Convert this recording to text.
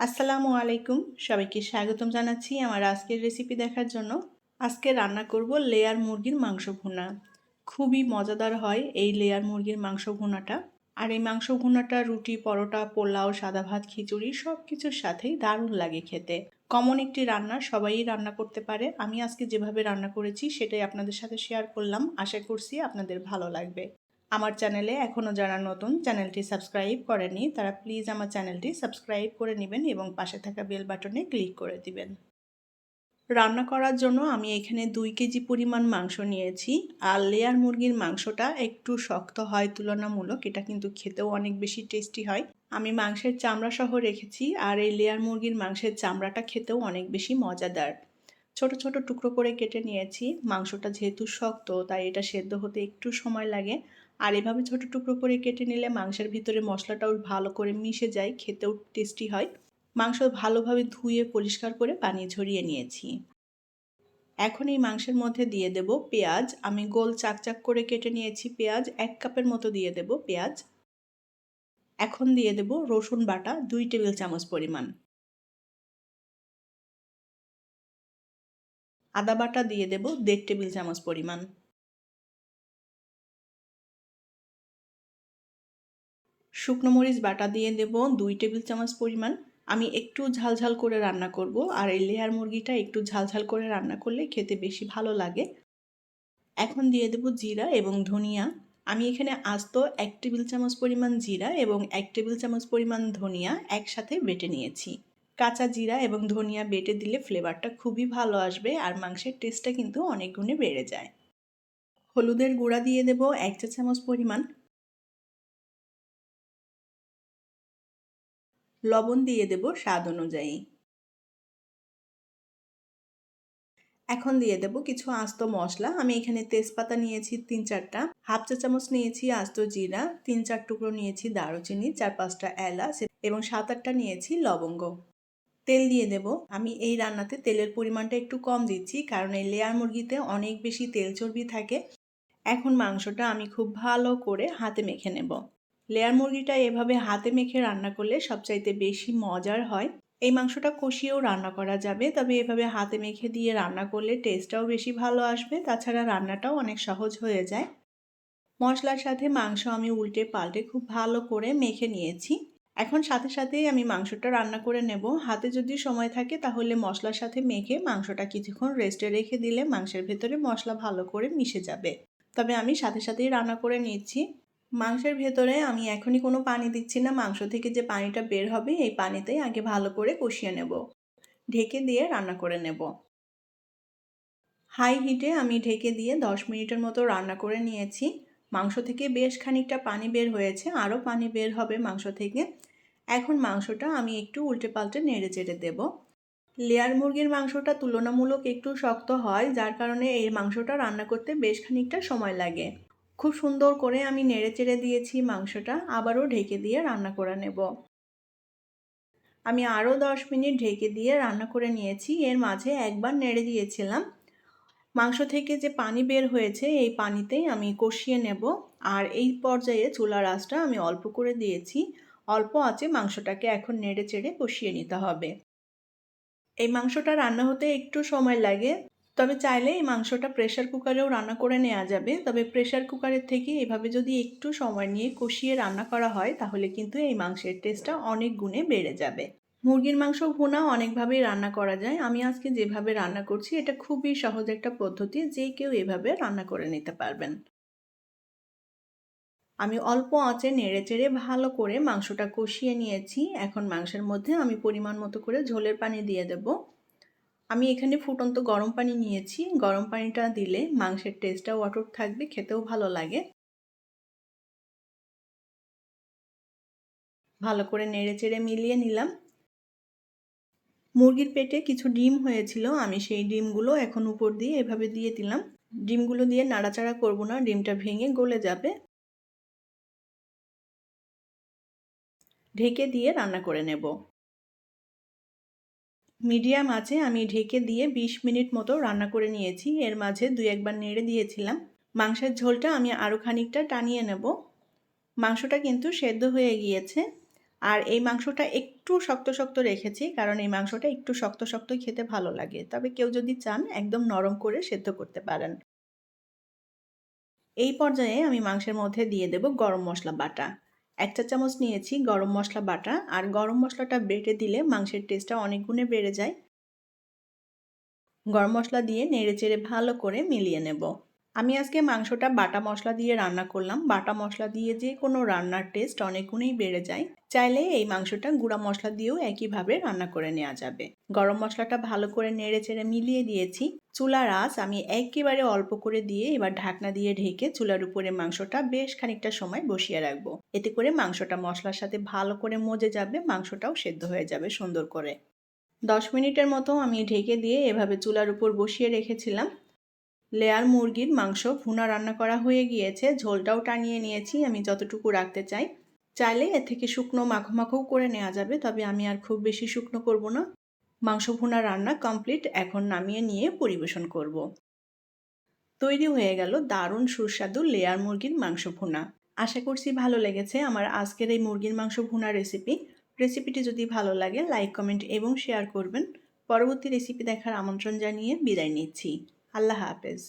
আসসালামু আলাইকুম। সবাইকে স্বাগতম জানাচ্ছি আমার আজকের রেসিপি দেখার জন্য। আজকে রান্না করব লেয়ার মুরগির মাংস ভুনা। খুবই মজাদার হয় এই লেয়ার মুরগির মাংস ভুনাটা। আর এই মাংস ভুনাটা রুটি, পরোটা, পোলাও, সাদা ভাত, খিচুড়ি সব কিছুর সাথেই দারুণ লাগে খেতে। কমন একটি রান্না, সবাই রান্না করতে পারে। আমি আজকে যেভাবে রান্না করেছি সেটাই আপনাদের সাথে শেয়ার করলাম। আশা করছি আপনাদের ভালো লাগবে। আমার চ্যানেলে এখনও যারা নতুন চ্যানেলটি সাবস্ক্রাইব করেনি তারা প্লিজ আমার চ্যানেলটি সাবস্ক্রাইব করে নেবেন এবং পাশে থাকা বেল বাটনে ক্লিক করে দিবেন। রান্না করার জন্য আমি এখানে দুই কেজি পরিমাণ মাংস নিয়েছি। আর লেয়ার মুরগির মাংসটা একটু শক্ত হয় তুলনামূলক, এটা কিন্তু খেতেও অনেক বেশি টেস্টি হয়। আমি মাংসের চামড়া সহ রেখেছি আর এই লেয়ার মুরগির মাংসের চামড়াটা খেতেও অনেক বেশি মজাদার। ছোট ছোট টুকরো করে কেটে নিয়েছি। মাংসটা যেহেতু শক্ত, তাই এটা সেদ্ধ হতে একটু সময় লাগে। আর এভাবে ছোট টুকরো করে কেটে নিলে মাংসের ভিতরে মশলাটাও ভালো করে মিশে যায়, খেতেও টেস্টি হয়। মাংস ভালোভাবে ধুয়ে পরিষ্কার করে পানি ঝরিয়ে নিয়েছি। এখন এই মাংসের মধ্যে দিয়ে দেব পেঁয়াজ। আমি গোল চাকচাক করে কেটে নিয়েছি পেঁয়াজ, এক কাপের মতো দিয়ে দেব পেঁয়াজ। এখন দিয়ে দেব রসুন বাটা, দুই টেবিল চামচ পরিমাণ। আদা বাটা দিয়ে দেব দেড় টেবিল চামচ পরিমাণ। শুকনো মরিচ বাটা দিয়ে দেব দুই টেবিল চামচ পরিমাণ। আমি একটু ঝালঝাল করে রান্না করব আর এই লেয়ার মুরগিটা একটু ঝালঝাল করে রান্না করলে খেতে বেশি ভালো লাগে। এখন দিয়ে দেব জিরা এবং ধনিয়া। আমি এখানে আস্ত এক টেবিল চামচ পরিমাণ জিরা এবং এক টেবিল চামচ পরিমাণ ধনিয়া একসাথে বেটে নিয়েছি। কাঁচা জিরা এবং ধনিয়া বেটে দিলে ফ্লেভারটা খুবই ভালো আসবে আর মাংসের টেস্টটা কিন্তু অনেক গুণে বেড়ে যায়। হলুদের গুঁড়া দিয়ে দেব এক চা চামচ পরিমাণ। লবণ দিয়ে দেব স্বাদ অনুযায়ী। এখন দিয়ে দেব কিছু আস্ত মশলা। আমি এখানে তেজপাতা নিয়েছি তিন চারটা, হাফ চা চামচ নিয়েছি আস্ত জিরা, তিন চার টুকরো নিয়েছি দারুচিনি, চার পাঁচটা এলাচ এবং সাত আটটা নিয়েছি লবঙ্গ। তেল দিয়ে দেব। আমি এই রান্নাতে তেলের পরিমাণটা একটু কম দিচ্ছি কারণ এই লেয়ার মুরগিতে অনেক বেশি তেল চর্বি থাকে। এখন মাংসটা আমি খুব ভালো করে হাতে মেখে নেব। লেয়ার মুরগিটা এভাবে হাতে মেখে রান্না করলে সবচাইতে বেশি মজার হয়। এই মাংসটা কষিয়েও রান্না করা যাবে, তবে এভাবে হাতে মেখে দিয়ে রান্না করলে টেস্টটাও বেশি ভালো আসবে, তাছাড়া রান্নাটাও অনেক সহজ হয়ে যায়। মশলার সাথে মাংস আমি উল্টে পাল্টে খুব ভালো করে মেখে নিয়েছি। এখন সাথে সাথেই আমি মাংসটা রান্না করে নেব। হাতে যদি সময় থাকে তাহলে মশলার সাথে মেখে মাংসটা কিছুক্ষণ রেস্টে রেখে দিলে মাংসের ভেতরে মশলা ভালো করে মিশে যাবে। তবে আমি সাথে সাথেই রান্না করে নিচ্ছি। মাংসের ভেতরে আমি এখনই কোনো পানি দিচ্ছি না। মাংস থেকে যে পানিটা বের হবে, এই পানিতেই আগে ভালো করে কষিয়ে নেব। ঢেকে দিয়ে রান্না করে নেব। হাই হিটে আমি ঢেকে দিয়ে দশ মিনিটের মতো রান্না করে নিয়েছি। মাংস থেকে বেশ খানিকটা পানি বের হয়েছে, আরও পানি বের হবে মাংস থেকে। এখন মাংসটা আমি একটু উল্টে পাল্টে নেড়ে চেড়ে দেব। লেয়ার মুরগির মাংসটা তুলনামূলক একটু শক্ত হয়, যার কারণে এই মাংসটা রান্না করতে বেশ খানিকটা সময় লাগে। খুব সুন্দর করে আমি নেড়ে চেড়ে দিয়েছি মাংসটা, আবারও ঢেকে দিয়ে রান্না করে নেব। আমি আরও দশ মিনিট ঢেকে দিয়ে রান্না করে নিয়েছি, এর মাঝে একবার নেড়ে দিয়েছিলাম। মাংস থেকে যে পানি বের হয়েছে, এই পানিতেই আমি কষিয়ে নেব। আর এই পর্যায়ে চুলার আঁচটা আমি অল্প করে দিয়েছি, অল্প আছে মাংসটাকে এখন নেড়ে চেড়ে কষিয়ে নিতে হবে। এই মাংসটা রান্না হতে একটু সময় লাগে। তবে চাইলে এই মাংসটা প্রেশার কুকারেও রান্না করে নেওয়া যাবে। তবে প্রেশার কুকারের থেকে এভাবে যদি একটু সময় নিয়ে কষিয়ে রান্না করা হয়, তাহলে কিন্তু এই মাংসের টেস্টটা অনেক গুণে বেড়ে যাবে। মুরগির মাংস ভুনা অনেকভাবেই রান্না করা যায়। আমি আজকে যেভাবে রান্না করছি, এটা খুবই সহজ একটা পদ্ধতি, যে কেউ এভাবে রান্না করে নিতে পারবেন। আমি অল্প আঁচে নেড়ে চেড়ে ভালো করে মাংসটা কষিয়ে নিয়েছি। এখন মাংসের মধ্যে আমি পরিমাণ মতো করে ঝোলের পানি দিয়ে দেবো। আমি এখানে ফুটন্ত গরম পানি নিয়েছি। গরম পানিটা দিলে মাংসের টেস্টটাও অটুট থাকবে, খেতেও ভালো লাগে। ভালো করে নেড়ে চেড়ে মিলিয়ে নিলাম। মুরগির পেটে কিছু ডিম হয়েছিল, আমি সেই ডিমগুলো এখন উপর দিয়ে এভাবে দিয়ে দিলাম। ডিমগুলো দিয়ে নাড়াচাড়া করব না, ডিমটা ভেঙে গলে যাবে। ঢেকে দিয়ে রান্না করে নেব। মিডিয়াম আছে, আমি ঢেকে দিয়ে ২০ মিনিট মতো রান্না করে নিয়েছি। এর মাঝে দুই একবার নেড়ে দিয়েছিলাম। মাংসের ঝোলটা আমি আরও খানিকটা টানিয়ে নেব। মাংসটা কিন্তু সেদ্ধ হয়ে গিয়েছে। আর এই মাংসটা একটু শক্ত শক্ত রেখেছি, কারণ এই মাংসটা একটু শক্ত শক্ত খেতে ভালো লাগে। তবে কেউ যদি চান, একদম নরম করে সেদ্ধ করতে পারেন। এই পর্যায়ে আমি মাংসের মধ্যে দিয়ে দেব গরম মশলা বাটা। এক চা চামচ নিয়েছি গরম মশলা বাটা, আর গরম মশলাটা বেটে দিলে মাংসের টেস্টটা অনেক গুণে বেড়ে যায়। গরম মশলা দিয়ে নেড়ে চেড়ে ভালো করে মিলিয়ে নেব। আমি আজকে মাংসটা বাটা মশলা দিয়ে রান্না করলাম। বাটা মশলা দিয়ে যে কোনো রান্নার টেস্ট অনেক গুণেই বেড়ে যায়। চাইলে এই মাংসটা গুঁড়া মশলা দিয়েও একইভাবে রান্না করে নেওয়া যাবে। গরম মশলাটা ভালো করে নেড়ে চেড়ে মিলিয়ে দিয়েছি। চুলার আঁচ আমি একেবারে অল্প করে দিয়ে এবার ঢাকনা দিয়ে ঢেকে চুলার উপরে মাংসটা বেশ খানিকটা সময় বসিয়ে রাখব। এতে করে মাংসটা মশলার সাথে ভালো করে মজে যাবে, মাংসটাও সেদ্ধ হয়ে যাবে সুন্দর করে। দশ মিনিটের মতো আমি ঢেকে দিয়ে এভাবে চুলার উপর বসিয়ে রেখেছিলাম। লেয়ার মুরগির মাংস ভুনা রান্না করা হয়ে গিয়েছে। ঝোলটাও টানিয়ে নিয়েছি, আমি যতটুকু রাখতে চাই। চাইলে এর থেকে শুকনো মাখো মাখোও করে নেওয়া যাবে, তবে আমি আর খুব বেশি শুকনো করব না। মাংস ভুনা রান্না কমপ্লিট, এখন নামিয়ে নিয়ে পরিবেশন করব। তৈরি হয়ে গেল দারুণ সুস্বাদু লেয়ার মুরগির মাংস ভুনা। আশা করছি ভালো লেগেছে আমার আজকের এই মুরগির মাংস ভুনা রেসিপি। রেসিপিটি যদি ভালো লাগে, লাইক, কমেন্ট এবং শেয়ার করবেন। পরবর্তী রেসিপি দেখার আমন্ত্রণ জানিয়ে বিদায় নিচ্ছি। আল্লাহ হাফেজ।